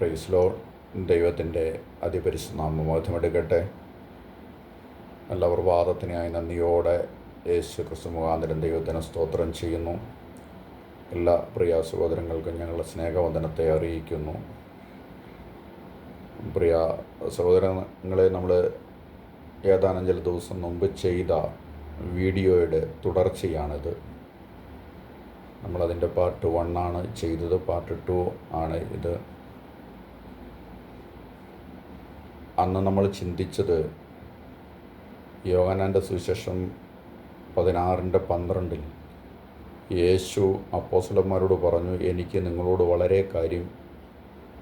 പ്രൈസ്ലോ ദൈവത്തിന്റെ അതിപരിശുനാമം ബോധ്യമെടുക്കട്ടെ നല്ല പ്രഭാതത്തിനായി നന്ദിയോടെ യേശു ക്രിസ്തു മുഖാന്തരം ദൈവത്തിന് സ്തോത്രം ചെയ്യുന്നു. എല്ലാ പ്രിയ സഹോദരങ്ങൾക്കും ഞങ്ങളുടെ സ്നേഹവന്ദനത്തെ അറിയിക്കുന്നു. പ്രിയ സഹോദരങ്ങളെ നമ്മൾ ഏതാനും ചില ദിവസം മുമ്പ് ചെയ്ത വീഡിയോയുടെ തുടർച്ചയാണിത്. നമ്മളതിന്റെ പാർട്ട് വണ്ണാണ് ചെയ്തത് പാർട്ട് ടു ആണ് ഇത്. അന്ന് നമ്മൾ ചിന്തിച്ചത് യോഗാനന്റെ സുവിശേഷം പതിനാറിന്റെ പന്ത്രണ്ടിൽ യേശു അപ്പോസലന്മാരോട് പറഞ്ഞു എനിക്ക് നിങ്ങളോട് വളരെ കാര്യം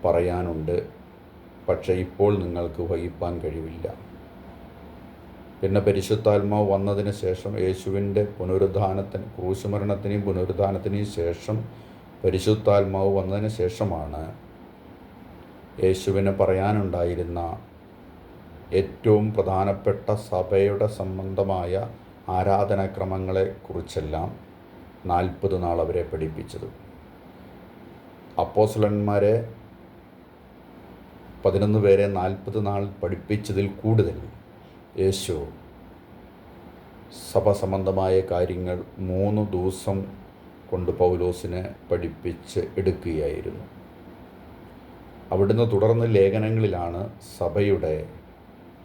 പറയാനുണ്ട് പക്ഷേ ഇപ്പോൾ നിങ്ങൾക്ക് വഹിപ്പാൻ കഴിവില്ല. പിന്നെ പരിശുദ്ധാത്മാവ് വന്നതിന് ശേഷം യേശുവിന്റെ പുനരുദ്ധാനത്തിന് ക്രൂശുമരണത്തിനെയും പുനരുദ്ധാനത്തിനെയും ശേഷം പരിശുദ്ധാത്മാവ് വന്നതിന് ശേഷമാണ് യേശുവിന് പറയാനുണ്ടായിരുന്ന ഏറ്റവും പ്രധാനപ്പെട്ട സഭയുടെ സംബന്ധമായ ആരാധനാക്രമങ്ങളെക്കുറിച്ചെല്ലാം നാൽപ്പത് നാൾ അവരെ പഠിപ്പിച്ചത്. അപ്പോസ്ലന്മാരെ പതിനൊന്ന് പേരെ നാൽപ്പത് നാൾ പഠിപ്പിച്ചതിൽ കൂടുതൽ യേശു സഭ സംബന്ധമായ കാര്യങ്ങൾ മൂന്ന് ദിവസം കൊണ്ട് പൗലോസിനെ പഠിപ്പിച്ച് എടുക്കുകയായിരുന്നു. അവിടുന്ന് തുടർന്ന് ലേഖനങ്ങളിലാണ് സഭയുടെ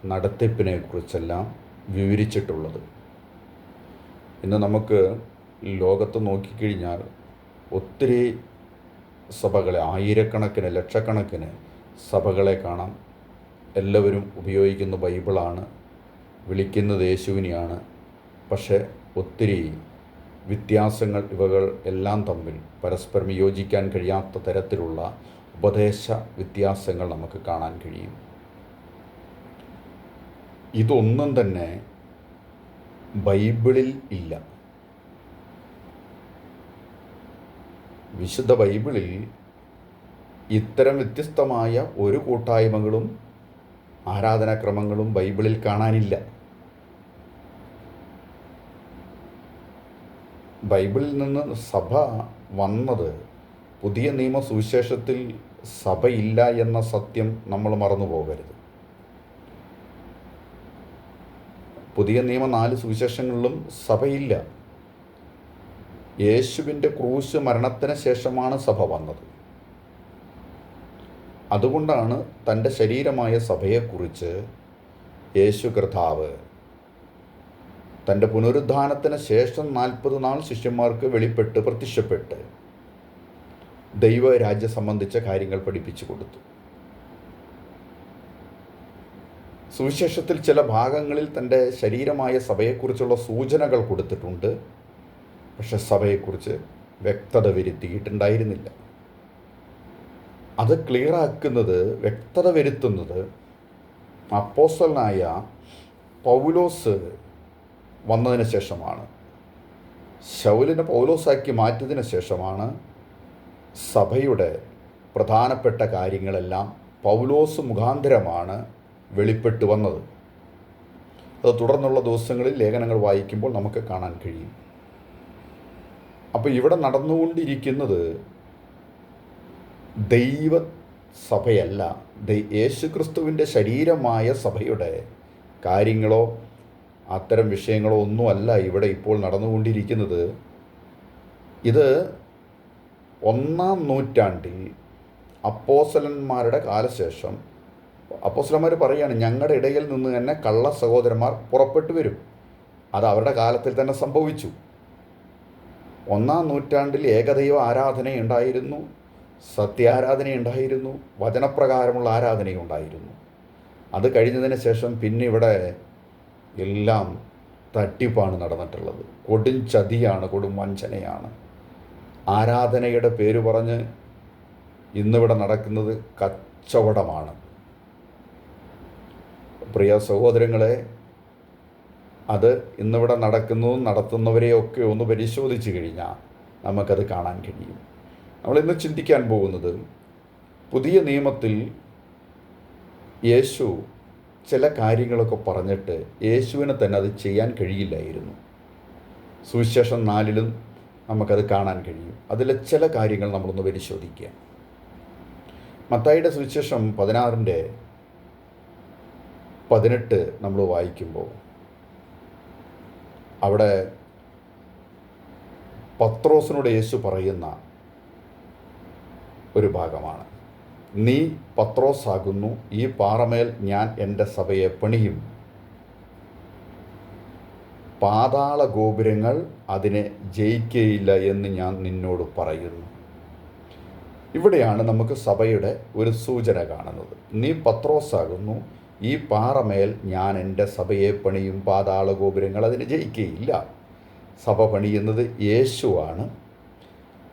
നടത്തിപ്പിനെ കുറിച്ചെല്ലാം വിവരിച്ചിട്ടുള്ളത്. ഇന്ന് നമുക്ക് ലോകത്ത് നോക്കിക്കഴിഞ്ഞാൽ ഒത്തിരി സഭകളെ ആയിരക്കണക്കിന് ലക്ഷക്കണക്കിന് സഭകളെ കാണാം. എല്ലാവരും ഉപയോഗിക്കുന്ന ബൈബിളാണ് വിളിക്കുന്നത് യേശുവിനെയാണ്. പക്ഷേ ഒത്തിരി വ്യത്യാസങ്ങൾ ഇവകൾ എല്ലാം തമ്മിൽ പരസ്പരം യോജിക്കാൻ കഴിയാത്ത തരത്തിലുള്ള ഉപദേശ വ്യത്യാസങ്ങൾ നമുക്ക് കാണാൻ കഴിയും. ഇതൊന്നും തന്നെ ബൈബിളിൽ ഇല്ല. വിശുദ്ധ ബൈബിളിൽ ഇത്തരം വ്യത്യസ്തമായ ഒരു കൂട്ടായ്മകളും ആരാധനാക്രമങ്ങളും ബൈബിളിൽ കാണാനില്ല. ബൈബിളിൽ നിന്ന് സഭ വന്നത് പുതിയ നിയമ സുവിശേഷത്തിൽ സഭയില്ല എന്ന സത്യം നമ്മൾ മറന്നു പോകരുത് പുതിയ നിയമ നാല് സുവിശേഷങ്ങളിലും സഭയില്ല. യേശുവിന്റെ ക്രൂശ് മരണത്തിന് ശേഷമാണ് സഭ വന്നത്. അതുകൊണ്ടാണ് തന്റെ ശരീരമായ സഭയെക്കുറിച്ച് യേശു കർത്താവ് തന്റെ പുനരുദ്ധാനത്തിന് ശേഷം നാൽപ്പത് നാൾ ശിഷ്യന്മാർക്ക് വെളിപ്പെട്ട് പ്രത്യക്ഷപ്പെട്ട് ദൈവരാജ്യം സംബന്ധിച്ച കാര്യങ്ങൾ പഠിപ്പിച്ചു കൊടുത്തു. സുവിശേഷത്തിൽ ചില ഭാഗങ്ങളിൽ തന്റെ ശരീരമായ സഭയെക്കുറിച്ചുള്ള സൂചനകൾ കൊടുത്തിട്ടുണ്ട്. പക്ഷെ സഭയെക്കുറിച്ച് വ്യക്തത വരുത്തിയിട്ടുണ്ടായിരുന്നില്ല. അത് ക്ലിയറാക്കുന്നത് വ്യക്തത വരുത്തുന്നത് അപ്പോസ്റ്റലായ പൗലോസ് വന്നതിന് ശേഷമാണ്. ശൗലിനെ പൗലോസാക്കി മാറ്റിയതിന് ശേഷമാണ് സഭയുടെ പ്രധാനപ്പെട്ട കാര്യങ്ങളെല്ലാം പൗലോസ് മുഖാന്തരമാണ് വെളിപ്പെട്ടു വന്നത്. അത് തുടർന്നുള്ള ദിവസങ്ങളിൽ ലേഖനങ്ങൾ വായിക്കുമ്പോൾ നമുക്ക് കാണാൻ കഴിയും. അപ്പോൾ ഇവിടെ നടന്നുകൊണ്ടിരിക്കുന്നത് ദൈവ സഭയല്ല യേശുക്രിസ്തുവിന്റെ ശരീരമായ സഭയുടെ കാര്യങ്ങളോ അത്തരം വിഷയങ്ങളോ ഒന്നുമല്ല ഇവിടെ ഇപ്പോൾ നടന്നുകൊണ്ടിരിക്കുന്നത്. ഇത് ഒന്നാം നൂറ്റാണ്ടിൽ അപ്പോസലന്മാരുടെ കാലശേഷം അപ്പോസലന്മാർ പറയുകയാണ് ഞങ്ങളുടെ ഇടയിൽ നിന്ന് തന്നെ കള്ള സഹോദരന്മാർ പുറപ്പെട്ടു വരും. അത് അവരുടെ കാലത്തിൽ തന്നെ സംഭവിച്ചു. ഒന്നാം നൂറ്റാണ്ടിൽ ഏകദൈവ ആരാധനയുണ്ടായിരുന്നു സത്യാരാധനയുണ്ടായിരുന്നു വചനപ്രകാരമുള്ള ആരാധനയുണ്ടായിരുന്നു. അത് കഴിഞ്ഞതിന് ശേഷം പിന്നെ ഇവിടെ എല്ലാം തട്ടിപ്പാണ് നടന്നിട്ടുള്ളത്. കൊടും ചതിയാണ് കൊടും വഞ്ചനയാണ്. ആരാധനയുടെ പേര് പറഞ്ഞ് ഇന്നിവിടെ നടക്കുന്നത് കച്ചവടമാണ്. പ്രിയ സഹോദരങ്ങളെ അത് ഇന്നിവിടെ നടക്കുന്നതും നടത്തുന്നവരെയൊക്കെ ഒന്ന് പരിശോധിച്ച് കഴിഞ്ഞാൽ നമുക്കത് കാണാൻ കഴിയും. നമ്മളിന്ന് ചിന്തിക്കാൻ പോകുന്നത് പുതിയ നിയമത്തിൽ യേശു ചില കാര്യങ്ങളൊക്കെ പറഞ്ഞിട്ട് യേശുവിന് തന്നെ അത് ചെയ്യാൻ കഴിയില്ലായിരുന്നു. സുവിശേഷം നാലിലും നമുക്കത് കാണാൻ കഴിയും. അതിലെ ചില കാര്യങ്ങൾ നമ്മളൊന്ന് പരിശോധിക്കുക മത്തായിയുടെ സുവിശേഷം പതിനാറിന്റെ പതിനെട്ട് നമ്മൾ വായിക്കുമ്പോൾ അവിടെ പത്രോസിനോട് യേശു പറയുന്ന ഒരു ഭാഗമാണ്. നീ പത്രോസാകുന്നു ഈ പാറമേൽ ഞാൻ എന്റെ സഭയെ പണിയും. പാതാള ഗോപുരങ്ങൾ അതിനെ ജയിക്കുകയില്ല എന്ന് ഞാൻ നിന്നോട് പറയുന്നു. ഇവിടെയാണ് നമുക്ക് സഭയുടെ ഒരു സൂചന കാണുന്നത്. നീ പത്രോസാകുന്നു ഈ പാറമേൽ ഞാൻ എന്റെ സഭയെ പണിയും പാതാള ഗോപുരങ്ങൾ അതിന് ജയിക്കുകയില്ല സഭ പണിയുന്നത് യേശുവാണ്.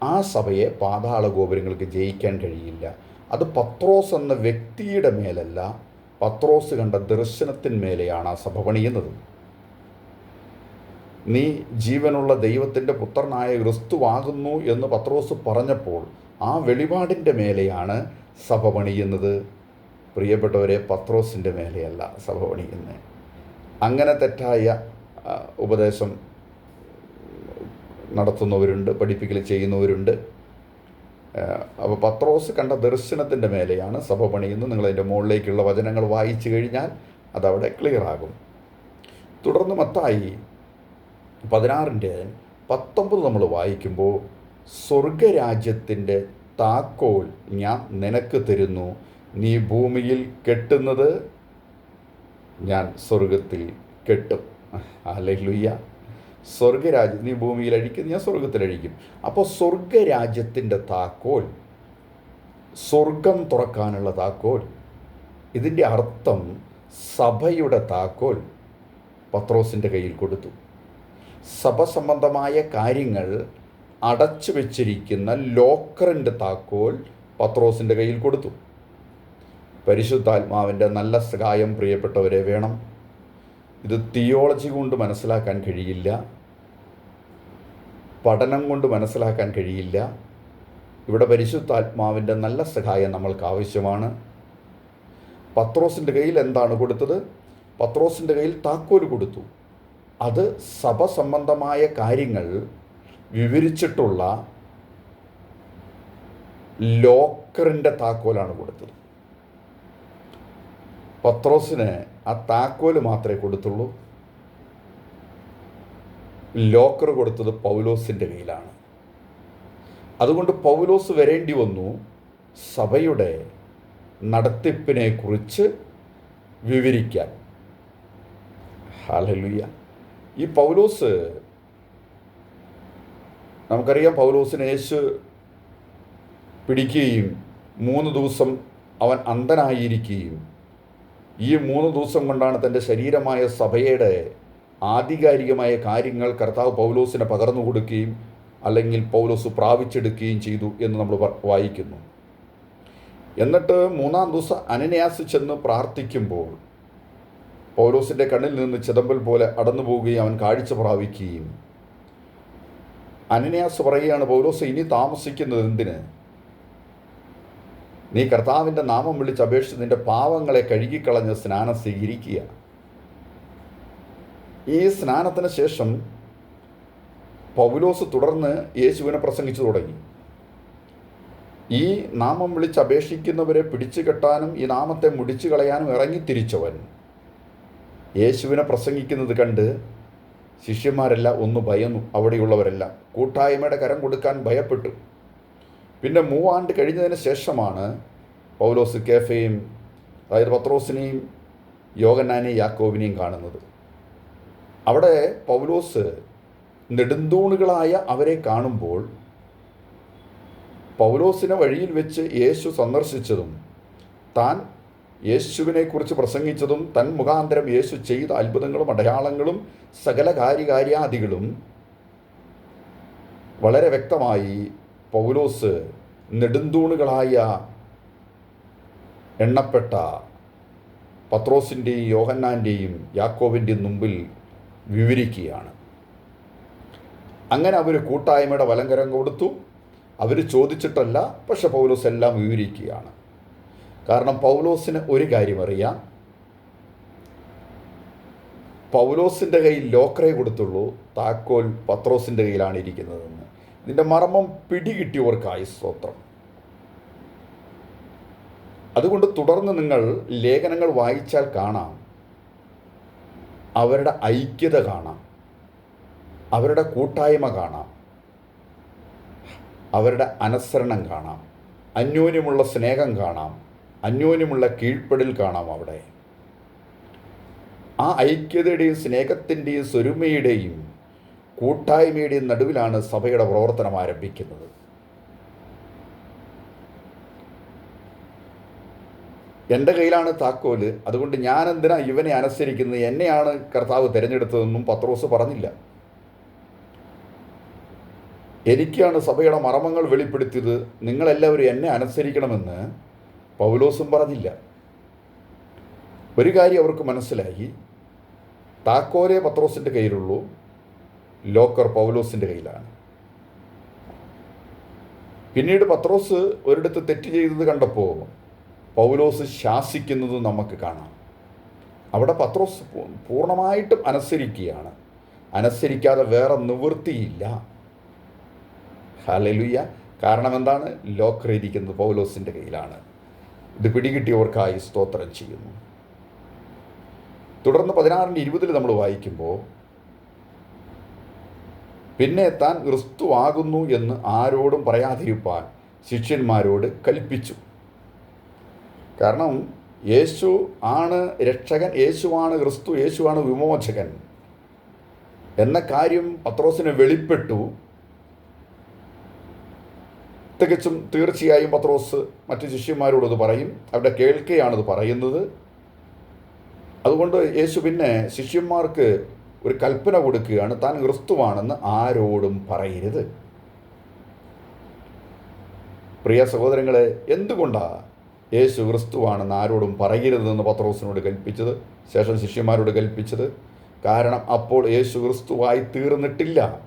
ആ സഭയെ പാതാള ഗോപുരങ്ങൾക്ക് ജയിക്കാൻ കഴിയില്ല. അത് പത്രോസ് എന്ന വ്യക്തിയുടെ മേലല്ല പത്രോസ് കണ്ട ദർശനത്തിന്മേലെയാണ് ആ സഭ പണിയുന്നത്. നീ ജീവനുള്ള ദൈവത്തിന്റെ പുത്രനായ ക്രിസ്തുവാകുന്നു എന്ന് പത്രോസ് പറഞ്ഞപ്പോൾ ആ വെളിപാടിന്റെ മേലെയാണ് സഭ പണിയുന്നത്. പ്രിയപ്പെട്ടവരെ പത്രോസിന്റെ മേലെയല്ല സഭ പണിയുന്നത് അങ്ങനെ തെറ്റായ ഉപദേശം നടത്തുന്നവരുണ്ട് പഠിപ്പിക്കൽ ചെയ്യുന്നവരുണ്ട്. അപ്പോൾ പത്രോസ് കണ്ട ദർശനത്തിന്റെ മേലെയാണ് സഭ പണിയുന്നത്. നിങ്ങളതിന്റെ മുകളിലേക്കുള്ള വചനങ്ങൾ വായിച്ചു കഴിഞ്ഞാൽ അതവിടെ ക്ലിയറാകും തുടർന്ന് മത്തായി പതിനാറിന്റെ പത്തൊമ്പത് നമ്മൾ വായിക്കുമ്പോൾ സ്വർഗരാജ്യത്തിന്റെ താക്കോൽ ഞാൻ നിനക്ക് തരുന്നു നീ ഭൂമിയിൽ കെട്ടുന്നത് ഞാൻ സ്വർഗത്തിൽ കെട്ടും. അല്ലുയ്യ സ്വർഗരാജ്യം നീ ഭൂമിയിൽ അഴിക്കും ഞാൻ സ്വർഗത്തിൽ അഴിക്കും. അപ്പോൾ സ്വർഗരാജ്യത്തിന്റെ താക്കോൽ സ്വർഗം തുറക്കാനുള്ള താക്കോൽ ഇതിന്റെ അർത്ഥം സഭയുടെ താക്കോൽ പത്രോസിന്റെ കയ്യിൽ കൊടുത്തു. സഭ സംബന്ധമായ കാര്യങ്ങൾ അടച്ചു വെച്ചിരിക്കുന്ന ലോക്കറിന്റെ താക്കോൽ പത്രോസിന്റെ കയ്യിൽ കൊടുത്തു. പരിശുദ്ധാത്മാവിന്റെ നല്ല സഹായം പ്രിയപ്പെട്ടവരെ വേണം. ഇത് തിയോളജി കൊണ്ട് മനസ്സിലാക്കാൻ കഴിയില്ല. പഠനം കൊണ്ട് മനസ്സിലാക്കാൻ കഴിയില്ല. ഇവിടെ പരിശുദ്ധാത്മാവിന്റെ നല്ല സഹായം നമ്മൾക്ക് ആവശ്യമാണ്. പത്രോസിന്റെ കയ്യിൽ എന്താണ് കൊടുത്തത്? പത്രോസിന്റെ കയ്യിൽ താക്കോൽ കൊടുത്തു. അത് സഭ സംബന്ധമായ കാര്യങ്ങൾ വിവരിച്ചിട്ടുള്ള ലോക്കറിന്റെ താക്കോലാണ് കൊടുത്തത്. പത്രോസിന് ആ താക്കോൽ മാത്രമേ കൊടുത്തുള്ളൂ. ലോക്കർ കൊടുത്തത് പൗലോസിന്റെ കയ്യിലാണ്. അതുകൊണ്ട് പൗലോസ് വരേണ്ടി വന്നു സഭയുടെ നടത്തിപ്പിനെ കുറിച്ച് വിവരിക്കാൻ. ഹാലലുയ്യ ഈ പൗലോസ് നമുക്കറിയാം പൗലോസിനെ യേശു പിടിക്കുകയും മൂന്ന് ദിവസം അവൻ അന്ധനായിരിക്കുകയും ഈ മൂന്ന് ദിവസം കൊണ്ടാണ് തന്റെ ശരീരമായ സഭയുടെ ആധികാരികമായ കാര്യങ്ങൾ കർത്താവ് പൗലോസിനെ പകർന്നു കൊടുക്കുകയും അല്ലെങ്കിൽ പൗലോസ് പ്രാപിച്ചെടുക്കുകയും ചെയ്തു എന്ന് നമ്മൾ വായിക്കുന്നു. എന്നിട്ട് മൂന്നാം ദിവസം അനന്യാസ് ചെന്ന് പ്രാർത്ഥിക്കുമ്പോൾ പൗലോസിന്റെ കണ്ണിൽ നിന്ന് ചിതമ്പൽ പോലെ അടന്നു പോവുകയും അവൻ കാഴ്ച പ്രാപിക്കുകയും അനന്യാസ് പറയുകയാണ് പൗലോസ് ഇനി താമസിക്കുന്നത് എന്തിന്? നീ കർത്താവിന്റെ നാമം വിളിച്ച് അപേക്ഷിച്ച് നിന്റെ പാവങ്ങളെ കഴുകിക്കളഞ്ഞ് സ്നാനം സ്വീകരിക്കുക. ഈ സ്നാനത്തിന് ശേഷം പൗലോസ് തുടർന്ന് യേശുവിനെ പ്രസംഗിച്ചു തുടങ്ങി. ഈ നാമം വിളിച്ച് അപേക്ഷിക്കുന്നവരെ പിടിച്ചു കെട്ടാനും ഈ നാമത്തെ മുടിച്ചു കളയാനും ഇറങ്ങിത്തിരിച്ചവൻ യേശുവിനെ പ്രസംഗിക്കുന്നത് കണ്ട് ശിഷ്യന്മാരെല്ലാം ഒന്ന് ഭയന്നു. അവിടെയുള്ളവരെല്ലാം കൂട്ടായ്മയുടെ കരം കൊടുക്കാൻ ഭയപ്പെട്ടു. പിന്നെ മൂവാണ്ട് കഴിഞ്ഞതിന് ശേഷമാണ് പൗലോസ് കേഫയും അതായത് പത്രോസിനെയും യോഗനാനെയും യാക്കോബിനെയും കാണുന്നത്. അവിടെ പൗലോസ് നെടുന്തൂണുകളായ അവരെ കാണുമ്പോൾ പൗലോസിനെ വഴിയിൽ വെച്ച് യേശു സന്ദർശിച്ചതും താൻ യേശുവിനെക്കുറിച്ച് പ്രസംഗിച്ചതും തൻ മുഖാന്തരം യേശു ചെയ്ത അത്ഭുതങ്ങളും അടയാളങ്ങളും സകല കാര്യകാര്യാദികളും വളരെ വ്യക്തമായി പൗലോസ് നെടുന്തൂണുകളായ എണ്ണപ്പെട്ട പത്രോസിന്റെയും യോഹന്നാന്റെയും യാക്കോവിന്റെയും മുമ്പിൽ വിവരിക്കുകയാണ്. അങ്ങനെ അവർ കൂട്ടായ്മയുടെ വലങ്കരം കൊടുത്തു. അവർ ചോദിച്ചിട്ടല്ല പക്ഷെ പൗലോസ് എല്ലാം വിവരിക്കുകയാണ്. കാരണം പൗലോസിന് ഒരു കാര്യം അറിയാം. പൗലോസിന്റെ കയ്യിൽ ലോക്കറേ കൊടുത്തുള്ളൂ താക്കോൽ പത്രോസിന്റെ കയ്യിലാണ് ഇരിക്കുന്നതെന്ന് ഇതിന്റെ മർമ്മം പിടികിട്ടിയവർക്കായി സ്തോത്രം. അതുകൊണ്ട് തുടർന്ന് നിങ്ങൾ ലേഖനങ്ങൾ വായിച്ചാൽ കാണാം. അവരുടെ ഐക്യത കാണാം. അവരുടെ കൂട്ടായ്മ കാണാം. അവരുടെ അനുസരണം കാണാം. അന്യോന്യമുള്ള സ്നേഹം കാണാം. അന്യോന്യമുള്ള കീഴ്പ്പെടൽ കാണാം അവിടെ. ആ ഐക്യതയുടെയും സ്നേഹത്തിന്റെയും സ്വരുമയുടെയും കൂട്ടായ്മയുടെയും നടുവിലാണ് സഭയുടെ പ്രവർത്തനം ആരംഭിക്കുന്നത്. എന്റെ കയ്യിലാണ് താക്കോൽ. അതുകൊണ്ട് ഞാൻ എന്തിനാ ഇവനെ അനുസരിക്കുന്നത്? എന്നെയാണ് കർത്താവ് തിരഞ്ഞെടുത്തതെന്നും പത്രോസ് പറഞ്ഞില്ല. എനിക്കാണ് സഭയുടെ മർമ്മങ്ങൾ വെളിപ്പെടുത്തിയത്. നിങ്ങളെല്ലാവരും എന്നെ അനുസരിക്കണമെന്ന് പൗലോസും പറഞ്ഞില്ല. ഒരു കാര്യം അവർക്ക് മനസ്സിലായി. താക്കോലെ പത്രോസിന്റെ കയ്യിലുള്ളൂ. ലോക്കർ പൗലോസിന്റെ കയ്യിലാണ്. പിന്നീട് പത്രോസ് ഒരിടത്ത് തെറ്റ് ചെയ്തത് കണ്ടപ്പോൾ പൗലോസ് ശാസിക്കുന്നത് നമുക്ക് കാണാം. അവിടെ പത്രോസ് പൂർണമായിട്ടും അനുസരിക്കുകയാണ്. അനുസരിക്കാതെ വേറെ നിവൃത്തിയില്ല. ഹലലുയ്യ കാരണം എന്താണ്? ലോക്കർ ഇരിക്കുന്നത് പൗലോസിന്റെ കയ്യിലാണ്. ഇത് പിടികിട്ടിയവർക്കായി സ്തോത്രം ചെയ്യുന്നു. തുടർന്ന് പതിനാറിന്റെ ഇരുപതിൽ നമ്മൾ വായിക്കുമ്പോൾ പിന്നെ താൻ ക്രിസ്തുവാകുന്നു എന്ന് ആരോടും പറയാതിരിപ്പാൻ ശിഷ്യന്മാരോട് കൽപ്പിച്ചു. കാരണം യേശു ആണ് രക്ഷകൻ യേശുവാണ് ക്രിസ്തു യേശുവാണ് വിമോചകൻ എന്ന കാര്യം പത്രോസിന് വെളിപ്പെട്ടു. തികച്ചും തീർച്ചയായും പത്രോസ് മറ്റു ശിഷ്യന്മാരോടത് പറയും. അവിടെ കേൾക്കുകയാണത് പറയുന്നത്. അതുകൊണ്ട് യേശു പിന്നെ ശിഷ്യന്മാർക്ക് ഒരു കൽപ്പന കൊടുക്കുകയാണ്. താൻ ക്രിസ്തുവാണെന്ന് ആരോടും പറയരുത്. പ്രിയ സഹോദരങ്ങളെ എന്തുകൊണ്ടാണ് യേശു ക്രിസ്തുവാണെന്ന് ആരോടും പറയരുതെന്ന് പത്രോസിനോട് കൽപ്പിച്ചത് ശേഷം ശിഷ്യന്മാരോട് കൽപ്പിച്ചത്? കാരണം അപ്പോൾ യേശു ക്രിസ്തുവായി തീർന്നിട്ടില്ല.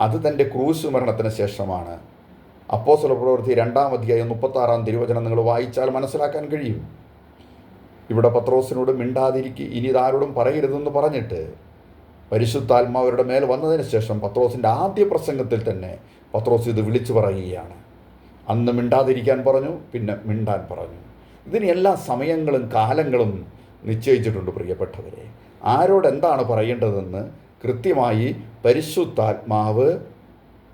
അത് തന്റെ ക്രൂശ് മരണത്തിന് ശേഷമാണ്. അപ്പോസ്വല പ്രവൃത്തി രണ്ടാം അധ്യായം മുപ്പത്താറാം തിരുവചനം നിങ്ങൾ വായിച്ചാൽ മനസ്സിലാക്കാൻ കഴിയും. ഇവിടെ പത്രോസിനോട് മിണ്ടാതിരിക്കുക ഇനി ഇതാരോടും പറയരുതെന്ന് പറഞ്ഞിട്ട് പരിശുദ്ധാത്മാവരുടെ മേൽ വന്നതിന് ശേഷം പത്രോസിന്റെ ആദ്യ പ്രസംഗത്തിൽ തന്നെ പത്രോസ് ഇത് വിളിച്ചു പറയുകയാണ്. അന്ന് മിണ്ടാതിരിക്കാൻ പറഞ്ഞു പിന്നെ മിണ്ടാൻ പറഞ്ഞു. ഇതിന് എല്ലാ സമയങ്ങളും കാലങ്ങളും നിശ്ചയിച്ചിട്ടുണ്ട് പ്രിയപ്പെട്ടവരെ. ആരോടെന്താണ് പറയേണ്ടതെന്ന് കൃത്യമായി പരിശുദ്ധാത്മാവ്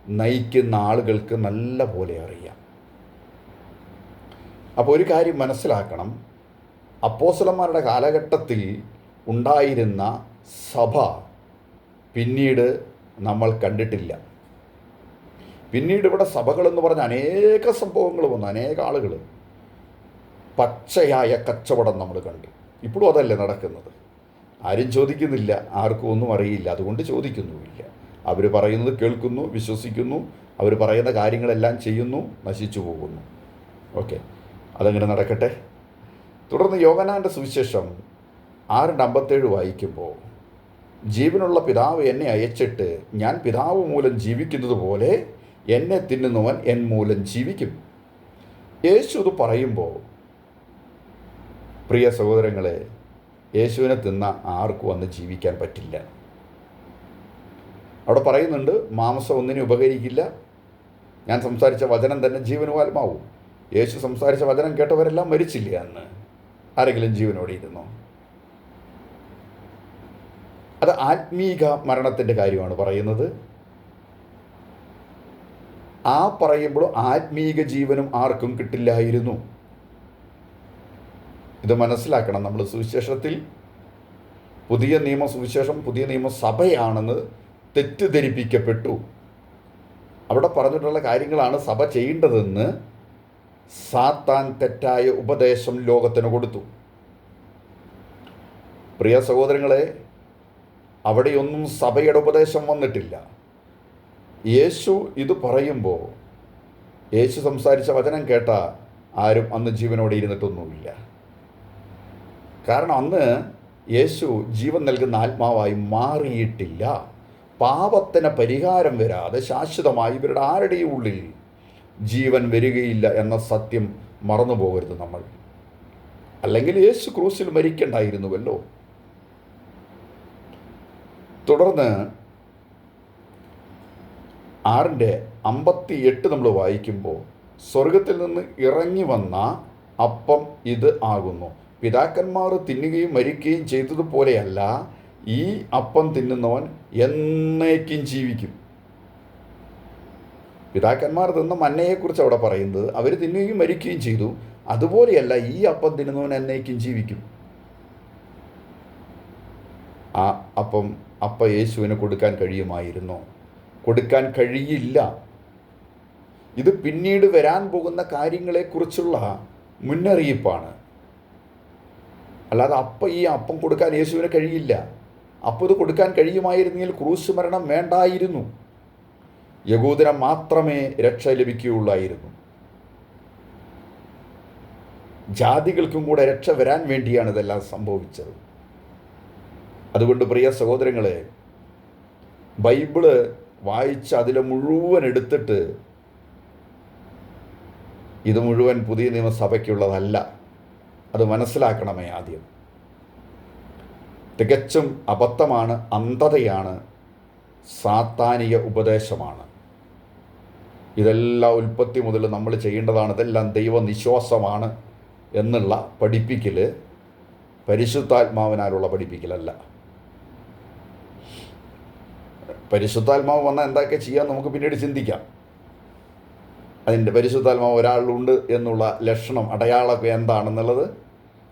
നയിക്കുന്ന ആളുകൾക്ക് നല്ല പോലെ അറിയാം. അപ്പോൾ ഒരു കാര്യം മനസ്സിലാക്കണം. അപ്പോസലന്മാരുടെ കാലഘട്ടത്തിൽ ഉണ്ടായിരുന്ന സഭ പിന്നീട് നമ്മൾ കണ്ടിട്ടില്ല. പിന്നീട് ഇവിടെ സഭകളെന്ന് പറഞ്ഞ അനേക സംഭവങ്ങൾ വന്നു അനേക ആളുകൾ. പച്ചയായ കച്ചവടം നമ്മൾ കണ്ടു. ഇപ്പോഴും അതല്ലേ നടക്കുന്നത്? ആരും ചോദിക്കുന്നില്ല ആർക്കും ഒന്നും അറിയില്ല. അതുകൊണ്ട് ചോദിക്കുന്നുമില്ല. അവർ പറയുന്നത് കേൾക്കുന്നു വിശ്വസിക്കുന്നു. അവർ പറയുന്ന കാര്യങ്ങളെല്ലാം ചെയ്യുന്നു നശിച്ചു പോകുന്നു. ഓക്കെ. അതങ്ങനെ നടക്കട്ടെ? തുടർന്ന് യോഗനാന്റെ സുവിശേഷം ആറിന്റെ അമ്പത്തേഴ് വായിക്കുമ്പോൾ ജീവനുള്ള പിതാവ് എന്നെ അയച്ചിട്ട് ഞാൻ പിതാവ് മൂലം ജീവിക്കുന്നത് പോലെ എന്നെ തിന്നുന്നവൻ എൻ മൂലം ജീവിക്കും. യേശു ഇത് പറയുമ്പോൾ പ്രിയ സഹോദരങ്ങളെ യേശുവിനെ തിന്ന ആർക്കും അന്ന് ജീവിക്കാൻ പറ്റില്ല. അവിടെ പറയുന്നുണ്ട് മാംസം ഒന്നിനെ ഉപകരിക്കില്ല. ഞാൻ സംസാരിച്ച വചനം തന്നെ ജീവനും യേശു സംസാരിച്ച വചനം കേട്ടവരെല്ലാം മരിച്ചില്ല അന്ന്? ആരെങ്കിലും ജീവനോടെ ഇരുന്നോ അത് ആത്മീക മരണത്തിന്റെ കാര്യമാണ് പറയുന്നത്. ആ പറയുമ്പോൾ ആത്മീക ജീവനും ആർക്കും കിട്ടില്ലായിരുന്നു. ഇത് മനസ്സിലാക്കണം നമ്മൾ സുവിശേഷത്തിൽ. പുതിയ നിയമ സുവിശേഷം പുതിയ നിയമസഭയാണെന്ന് തെറ്റിദ്ധരിപ്പിക്കപ്പെട്ടു. അവിടെ പറഞ്ഞിട്ടുള്ള കാര്യങ്ങളാണ് സഭ ചെയ്യേണ്ടതെന്ന് സാത്താൻ തെറ്റായ ഉപദേശം ലോകത്തിന് കൊടുത്തു. പ്രിയ സഹോദരങ്ങളെ അവിടെയൊന്നും സഭയുടെ ഉപദേശം വന്നിട്ടില്ല. യേശു ഇത് പറയുമ്പോൾ യേശു സംസാരിച്ച വചനം കേട്ട ആരും അന്ന് ജീവനോടെ ഇരുന്നിട്ടൊന്നുമില്ല. കാരണം അന്ന് യേശു ജീവൻ നൽകുന്ന ആത്മാവായി മാറിയിട്ടില്ല. പാപത്തിന് പരിഹാരം വരാതെ ശാശ്വതമായി ഇവരുടെ ആരുടെയും ഉള്ളിൽ ജീവൻ വരികയില്ല എന്ന സത്യം മറന്നു പോകരുത് നമ്മൾ. അല്ലെങ്കിൽ യേശു ക്രൂസിൽ മരിക്കണ്ടായിരുന്നുവല്ലോ. തുടർന്ന് ആറിന്റെ അമ്പത്തി എട്ട് നമ്മൾ വായിക്കുമ്പോൾ സ്വർഗത്തിൽ നിന്ന് ഇറങ്ങി വന്ന അപ്പം ഇത് ആകുന്നു. പിതാക്കന്മാർ തിന്നുകയും മരിക്കുകയും ചെയ്തതുപോലെയല്ല ഈ അപ്പം തിന്നുന്നവൻ എന്നേക്കും ജീവിക്കും. പിതാക്കന്മാർ തിന്ന മന്നയെക്കുറിച്ച് അവിടെ പറയുന്നത് അവർ തിന്നുകയും മരിക്കുകയും ചെയ്തു. അതുപോലെയല്ല ഈ അപ്പം തിന്നുന്നവൻ എന്നേക്കും ജീവിക്കും. ആ അപ്പം അപ്പ യേശുവിന് കൊടുക്കാൻ കഴിയുമായിരുന്നോ? കൊടുക്കാൻ കഴിയില്ല. ഇത് പിന്നീട് വരാൻ പോകുന്ന കാര്യങ്ങളെക്കുറിച്ചുള്ള മുന്നറിയിപ്പാണ്. അല്ലാതെ അപ്പം ഈ അപ്പം കൊടുക്കാൻ യേശുവിന് കഴിയില്ല. അപ്പോൾ ഇത് കൊടുക്കാൻ കഴിയുമായിരുന്നെങ്കിൽ ക്രൂശ് മരണം വേണ്ടായിരുന്നു. യഹൂദന മാത്രമേ രക്ഷ ലഭിക്കുകയുള്ളായിരുന്നു. ജാതികൾക്കും കൂടെ രക്ഷ വരാൻ വേണ്ടിയാണ് ഇതെല്ലാം സംഭവിച്ചത്. അതുകൊണ്ട് പ്രിയ സഹോദരങ്ങളെ ബൈബിൾ വായിച്ച് അതിലെ മുഴുവൻ എടുത്തിട്ട് ഇത് മുഴുവൻ പുതിയ നിയമസഭയ്ക്കുള്ളതല്ല. അത് മനസ്സിലാക്കണമേ ആദ്യം. തികച്ചും അബദ്ധമാണ് അന്ധതയാണ് സാത്താനിക ഉപദേശമാണ്. ഇതെല്ലാം ഉൽപ്പത്തി മുതൽ നമ്മൾ ചെയ്യേണ്ടതാണ്. ഇതെല്ലാം ദൈവനിശ്വാസമാണ് എന്നുള്ള പഠിപ്പിക്കൽ പരിശുദ്ധാത്മാവിനാലുള്ള പഠിപ്പിക്കലല്ല. പരിശുദ്ധാത്മാവ് വന്നാൽ എന്തൊക്കെ ചെയ്യാൻ നമുക്ക് പിന്നീട് ചിന്തിക്കാം. അതിന്റെ പരിശുദ്ധാത്മാവ് ഒരാളിലുണ്ട് എന്നുള്ള ലക്ഷണം അടയാളമൊക്കെ എന്താണെന്നുള്ളത്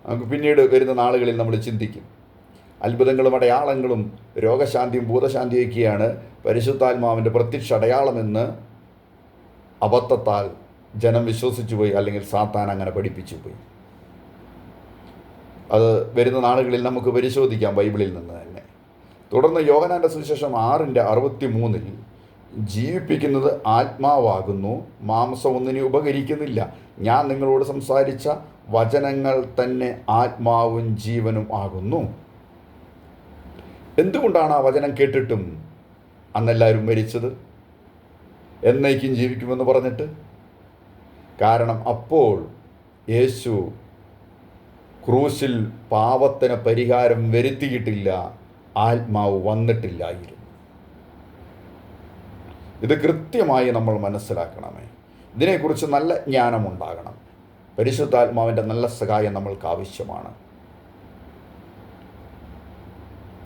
നമുക്ക് പിന്നീട് വരുന്ന നാളുകളിൽ നമ്മൾ ചിന്തിക്കും. അത്ഭുതങ്ങളും അടയാളങ്ങളും രോഗശാന്തിയും ഭൂതശാന്തിയൊക്കെയാണ് പരിശുദ്ധാത്മാവിന്റെ പ്രത്യക്ഷ അടയാളമെന്ന് അബദ്ധത്താൽ ജനം വിശ്വസിച്ചു പോയി അല്ലെങ്കിൽ സാത്താൻ അങ്ങനെ പഠിപ്പിച്ചു പോയി. അത് വരുന്ന നാളുകളിൽ നമുക്ക് പരിശോധിക്കാം ബൈബിളിൽ നിന്ന് തന്നെ. തുടർന്ന് യോഹനാന്റെ സുവിശേഷം ആറിന്റെ അറുപത്തി മൂന്നിൽ ജീവിപ്പിക്കുന്നത് ആത്മാവാകുന്നു മാംസം ഒന്നിനെ ഉപകരിക്കുന്നില്ല. ഞാൻ നിങ്ങളോട് സംസാരിച്ച വചനങ്ങൾ തന്നെ ആത്മാവും ജീവനും ആകുന്നു. എന്തുകൊണ്ടാണ് ആ വചനം കേട്ടിട്ടും അന്നെല്ലാവരും മരിച്ചത്? എന്നേക്കും ജീവിക്കുമെന്ന് പറഞ്ഞിട്ട്? കാരണം അപ്പോൾ യേശു ക്രൂശിൽ പാവത്തിന് പരിഹാരം വരുത്തിയിട്ടില്ല ആത്മാവ് വന്നിട്ടില്ലായിരുന്നു. ഇത് കൃത്യമായി നമ്മൾ മനസ്സിലാക്കണമേ. ഇതിനെക്കുറിച്ച് നല്ല ജ്ഞാനമുണ്ടാകണം പരിശുദ്ധാത്മാവിന്റെ നല്ല സഹായം നമ്മൾക്ക് ആവശ്യമാണ്.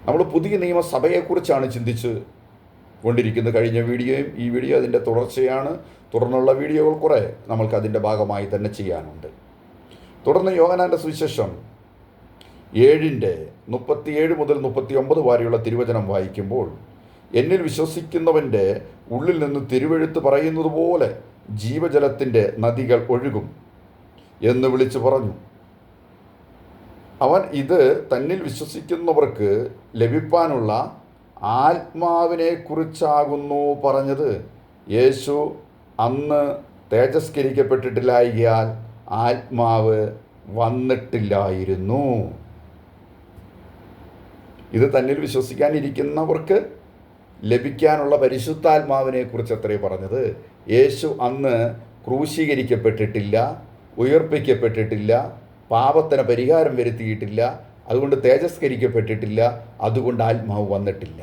നമ്മൾ പുതിയ നിയമസഭയെക്കുറിച്ചാണ് ചിന്തിച്ച് കൊണ്ടിരിക്കുന്നത് കഴിഞ്ഞ വീഡിയോയും ഈ വീഡിയോ അതിന്റെ തുടർച്ചയാണ്. തുടർന്നുള്ള വീഡിയോകൾ കുറേ നമ്മൾക്ക് അതിന്റെ ഭാഗമായി തന്നെ ചെയ്യാനുണ്ട്. തുടർന്ന് യോഗനാന്റെ സുവിശേഷം ഏഴിന്റെ മുപ്പത്തിയേഴ് മുതൽ മുപ്പത്തി ഒമ്പത് വരെയുള്ള തിരുവചനം വായിക്കുമ്പോൾ എന്നിൽ വിശ്വസിക്കുന്നവന്റെ ഉള്ളിൽ നിന്ന് തിരുവെഴുത്ത് പറയുന്നത് പോലെ ജീവജലത്തിന്റെ നദികൾ ഒഴുകും എന്ന് വിളിച്ചു പറഞ്ഞു. അവൻ ഇത് തന്നിൽ വിശ്വസിക്കുന്നവർക്ക് ലഭിപ്പാനുള്ള ആത്മാവിനെ കുറിച്ചാകുന്നു പറഞ്ഞത്. യേശു അന്ന് തേജസ്കരിക്കപ്പെട്ടിട്ടില്ലായികയാൽ ആത്മാവ് വന്നിട്ടില്ലായിരുന്നു. ഇത് തന്നിൽ വിശ്വസിക്കാനിരിക്കുന്നവർക്ക് ലഭിക്കാനുള്ള പരിശുദ്ധാത്മാവിനെ കുറിച്ച് അത്രേ പറഞ്ഞത്. യേശു അന്ന് ക്രൂശീകരിക്കപ്പെട്ടിട്ടില്ല ഉയർപ്പിക്കപ്പെട്ടിട്ടില്ല പാപത്തിന് പരിഹാരം വരുത്തിയിട്ടില്ല അതുകൊണ്ട് തേജസ്കരിക്കപ്പെട്ടിട്ടില്ല അതുകൊണ്ട് ആത്മാവ് വന്നിട്ടില്ല.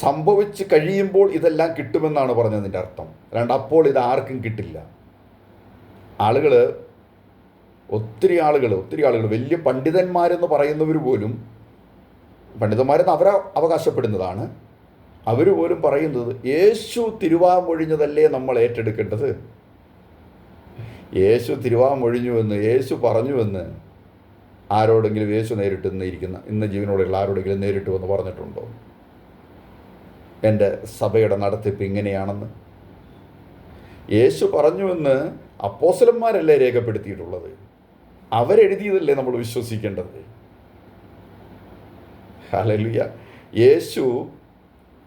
സംഭവിച്ച് കഴിയുമ്പോൾ ഇതെല്ലാം കിട്ടുമെന്നാണ് പറഞ്ഞതിന്റെ അർത്ഥം. അല്ലാണ്ട് അപ്പോൾ ഇത് ആർക്കും കിട്ടില്ല. ആളുകൾ ഒത്തിരി ആളുകൾ ഒത്തിരി ആളുകൾ വലിയ പണ്ഡിതന്മാരെന്ന് പറയുന്നവർ പോലും പണ്ഡിതന്മാരെന്ന് അവരെ അവകാശപ്പെടുന്നതാണ്. അവർ പോലും പറയുന്നത് യേശു തിരുവാമൊഴിഞ്ഞതല്ലേ നമ്മൾ ഏറ്റെടുക്കേണ്ടത്? യേശു തിരുവാമൊഴിഞ്ഞുവെന്ന് യേശു പറഞ്ഞുവെന്ന് ആരോടെങ്കിലും യേശു നേരിട്ട് ഇന്ന് ഇരിക്കുന്ന ഇന്ന് ജീവനോടെയുള്ള ആരോടെങ്കിലും നേരിട്ട് വന്ന് പറഞ്ഞിട്ടുണ്ടോ? എന്റെ സഭയുടെ നടത്തിപ്പ് ഇങ്ങനെയാണെന്ന്. യേശു പറഞ്ഞുവെന്ന് അപ്പോസലന്മാരല്ലേ രേഖപ്പെടുത്തിയിട്ടുള്ളത്? അവരെഴുതിയതല്ലേ നമ്മൾ വിശ്വസിക്കേണ്ടത്? ഹലലുയ യേശു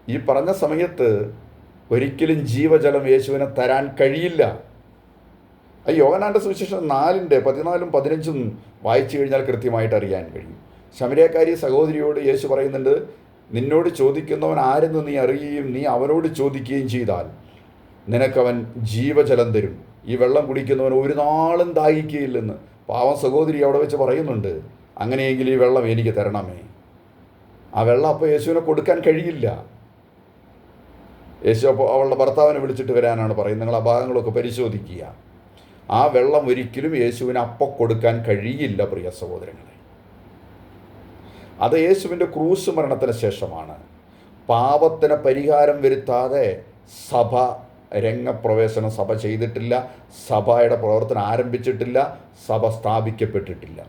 ഈ പറഞ്ഞ സമയത്ത് ഒരിക്കലും ജീവജലം യേശുവിനെ തരാൻ കഴിയില്ല. ആ യോഗനാന്റെ സുവിശേഷം നാലിന്റെ പതിനാലും പതിനഞ്ചും വായിച്ചു കഴിഞ്ഞാൽ കൃത്യമായിട്ട് അറിയാൻ കഴിയും. ശമരക്കാരി സഹോദരിയോട് യേശു പറയുന്നുണ്ട് നിന്നോട് ചോദിക്കുന്നവൻ ആരെന്ന് നീ അറിയുകയും നീ അവനോട് ചോദിക്കുകയും ചെയ്താൽ നിനക്കവൻ ജീവജലം തരും. ഈ വെള്ളം കുടിക്കുന്നവൻ ഒരു നാളും ദാഹിക്കുകയില്ലെന്ന് പാവം സഹോദരി അവിടെ വെച്ച് പറയുന്നുണ്ട്. അങ്ങനെയെങ്കിൽ ഈ വെള്ളം എനിക്ക് തരണമേ. ആ വെള്ളം അപ്പോൾ യേശുവിനെ കൊടുക്കാൻ കഴിയില്ല. യേശു അപ്പോൾ അവളുടെ ഭർത്താവിനെ വിളിച്ചിട്ട് വരാനാണ് പറയുന്നത്. നിങ്ങൾ ആ ഭാഗങ്ങളൊക്കെ പരിശോധിക്കുക. ആ വെള്ളം ഒരിക്കലും യേശുവിന് അപ്പം കൊടുക്കാൻ കഴിയില്ല പ്രിയ സഹോദരങ്ങളെ. അത് യേശുവിന്റെ ക്രൂസ് മരണത്തിന് ശേഷമാണ്. പാപത്തിന് പരിഹാരം വരുത്താതെ സഭ രംഗപ്രവേശനം സഭ ചെയ്തിട്ടില്ല സഭയുടെ പ്രവർത്തനം ആരംഭിച്ചിട്ടില്ല സഭ സ്ഥാപിക്കപ്പെട്ടിട്ടില്ല.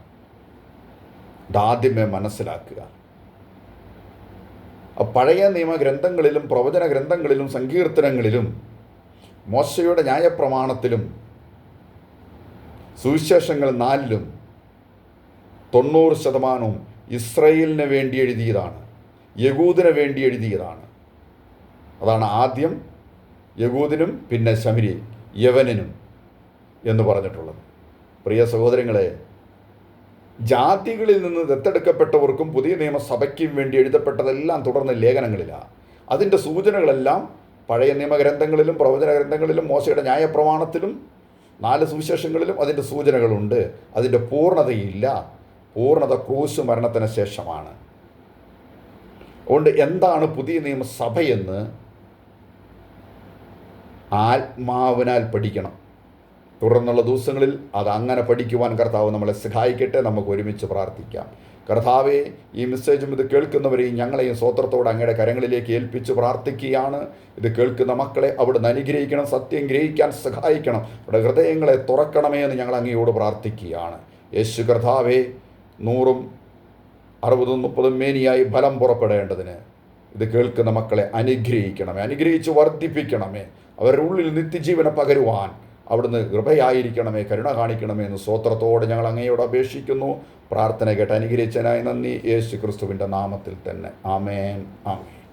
ഇതാദ്യമേ മനസ്സിലാക്കുക. പഴയ നിയമ ഗ്രന്ഥങ്ങളിലും പ്രവചന ഗ്രന്ഥങ്ങളിലും സങ്കീർത്തനങ്ങളിലും മോശയുടെ ന്യായപ്രമാണത്തിലും സുവിശേഷങ്ങൾ നാലിലും തൊണ്ണൂറ് ശതമാനവും ഇസ്രയേലിന് വേണ്ടി എഴുതിയതാണ് യകൂദിന് വേണ്ടി എഴുതിയതാണ്. അതാണ് ആദ്യം യകൂദിനും പിന്നെ ശമരി യവനനും എന്ന് പറഞ്ഞിട്ടുള്ളത്. പ്രിയ സഹോദരങ്ങളെ ജാതികളിൽ നിന്ന് ദത്തെടുക്കപ്പെട്ടവർക്കും പുതിയ നിയമസഭയ്ക്കും വേണ്ടി എഴുതപ്പെട്ടതെല്ലാം തുടർന്ന് ലേഖനങ്ങളിലാണ് അതിന്റെ സൂചനകളെല്ലാം പഴയ നിയമഗ്രന്ഥങ്ങളിലും പ്രവചന ഗ്രന്ഥങ്ങളിലും മോശയുടെ ന്യായപ്രമാണത്തിലും നാല് സുവിശേഷങ്ങളിലും അതിന്റെ സൂചനകളുണ്ട്. അതിന്റെ പൂർണതയില്ല പൂർണത ക്രൂശ് മരണത്തിന് ശേഷമാണ്. അതുകൊണ്ട് എന്താണ് പുതിയ നിയമസഭയെന്ന് ആത്മാവിനാൽ പഠിക്കണം. തുടർന്നുള്ള ദിവസങ്ങളിൽ അത് അങ്ങനെ പഠിക്കുവാൻ കർത്താവ് നമ്മളെ സഹായിക്കട്ടെ. നമുക്ക് ഒരുമിച്ച് പ്രാർത്ഥിക്കാം. കർത്താവെ ഈ മെസ്സേജും ഇത് കേൾക്കുന്നവരെയും ഞങ്ങളെയും സ്വോത്രത്തോടെ അങ്ങയുടെ കരങ്ങളിലേക്ക് ഏൽപ്പിച്ച് പ്രാർത്ഥിക്കുകയാണ്. ഇത് കേൾക്കുന്ന മക്കളെ അവിടുന്ന് അനുഗ്രഹിക്കണം സത്യം ഗ്രഹിക്കാൻ സഹായിക്കണം. അവിടെ ഹൃദയങ്ങളെ തുറക്കണമേ എന്ന് ഞങ്ങൾ അങ്ങയോട് പ്രാർത്ഥിക്കുകയാണ്. യേശു കർത്താവെ നൂറും അറുപതും മുപ്പതും മേനിയായി ഫലം പുറപ്പെടേണ്ടതിന് ഇത് കേൾക്കുന്ന മക്കളെ അനുഗ്രഹിക്കണമേ അനുഗ്രഹിച്ച് വർദ്ധിപ്പിക്കണമേ. അവരുടെ ഉള്ളിൽ നിത്യജീവനെ പകരുവാൻ അവിടുന്ന് കൃപയായിരിക്കണമേ കരുണ കാണിക്കണമേ എന്ന് സ്വത്രത്തോടെ ഞങ്ങൾ അങ്ങയോട് അപേക്ഷിക്കുന്നു. പ്രാർത്ഥന കേട്ട് അനുഗ്രഹിച്ചനായി നന്ദി. യേശു ക്രിസ്തുവിന്റെ നാമത്തിൽ തന്നെ. ആമേൻ. ആമേൻ.